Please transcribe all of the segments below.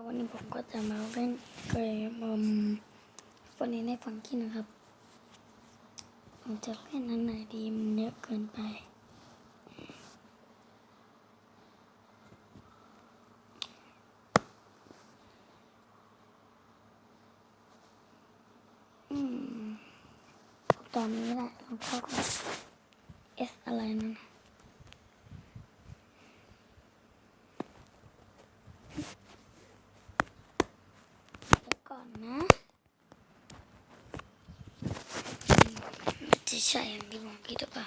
ครับวันนี้ผมก็จะมาเล่นเกมอืมวันนี้ในฟังกี้นะครับ ผมจะเล่นอันไหนดีมันเยอะเกินไป อืมตอนนี้แหละลองเข้าก่อนเอสอะไรนั่นนะ เดี๋ยวก่อนนะมัน จะใช่อย่างที่ผมคิดหรือเปล่า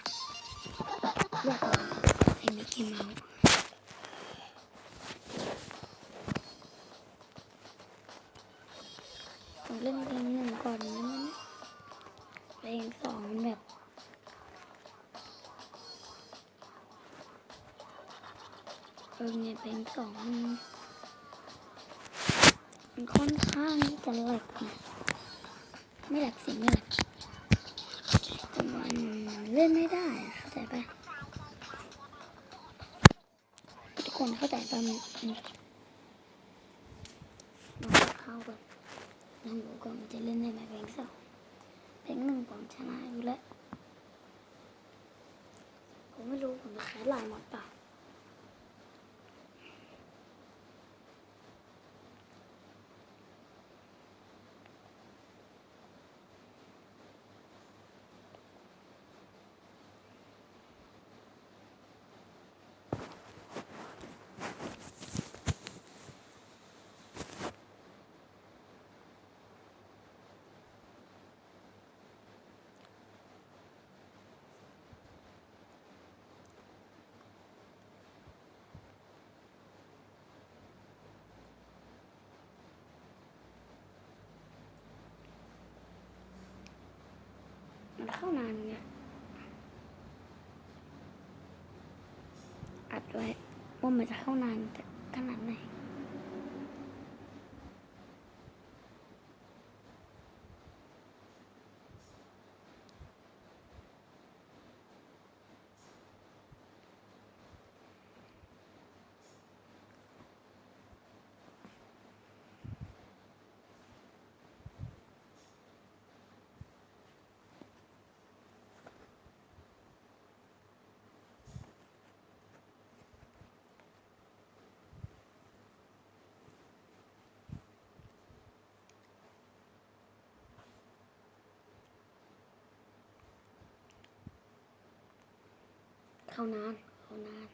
ไอ้มิกกี้เมาส์ผมเล่นเพลงหนึ่งก่อนนะมันเพลงสองแบบเออเนี่ยเพลงสองมันมันค่อนข้างที่จะแหลกไม่แหลกสิไม่แหลกแต่มัน เล่นไม่ได้เข้าใจปะทุกคนเข้าใจปะมันมันมันเข้าแบบลองดูก่อนมันจะเล่นได้ไหมเพลงสองเพลงหนึ่งผมชนะอยู่แล้วผมไม่รู้ผมจะขายลายหมดเปล่า มันเข้านานเนี่ย อัดไว้ว่ามันจะเข้านานแต่ขนาดไหน เข้านาน เข้านาน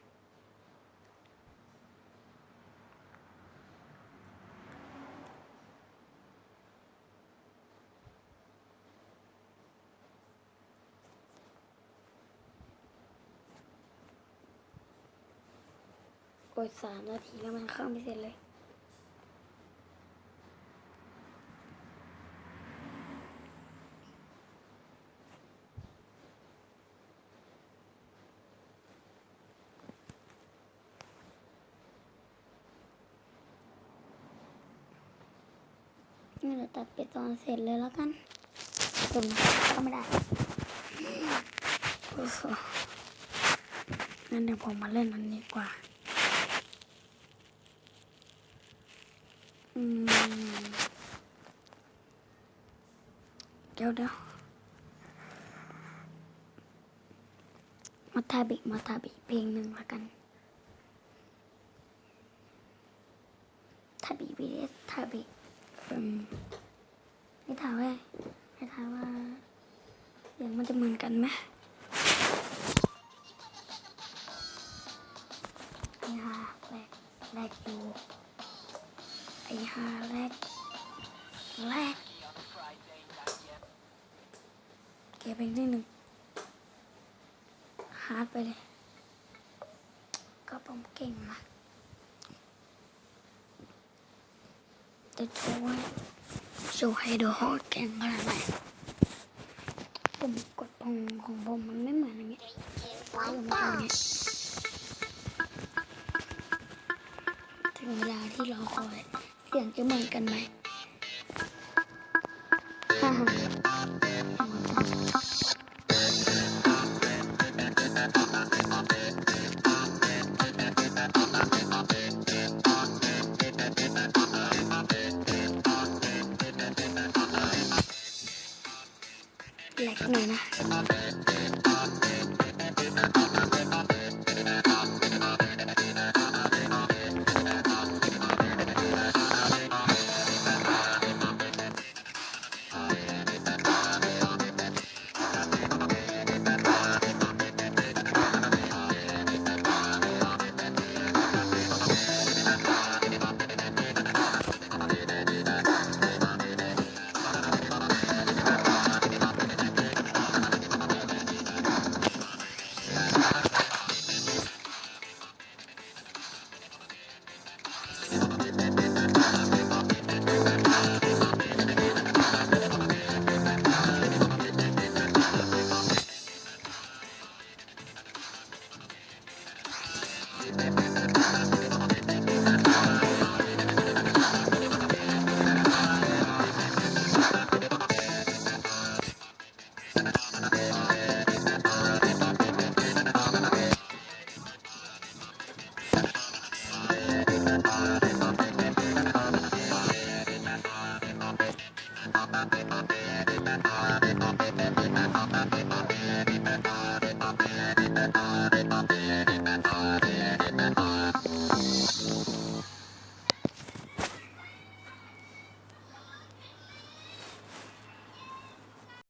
โอ้ยสามนาทีแล้วมันเข้าไม่เสร็จเลย นี่เราตัดไปตอนเสร็จเลยแล้วกันตุ่มก็ไม่ได้งั้นเดี๋ยวผมมาเล่นอันนี้กว่า อืม เดี๋ยวเดี๋ยวมาทาบิมาทาบิเพลงหนึ่งละกันทาบิวีเอสทาบิ อืมไม่ถามว่าไม่ถามว่าเสียงมันจะเหมือนกันไหมไอ้ฮาแรกแรกอยู่ไอ้ฮาแรกแรกเก็บเพลงที่หนึ่งฮาร์ดไปเลย ก็ผมเก่งมา จะโชว์ให้โชว์ให้ดูว่าเก่งขนาดไหนผมกดของของผมมันไม่เหมือนอย่างเงี้ยผมทำอย่างเงี้ยถึงเวลาที่รอคอยเสียงจะเหมือนกันไหม น่อยนะ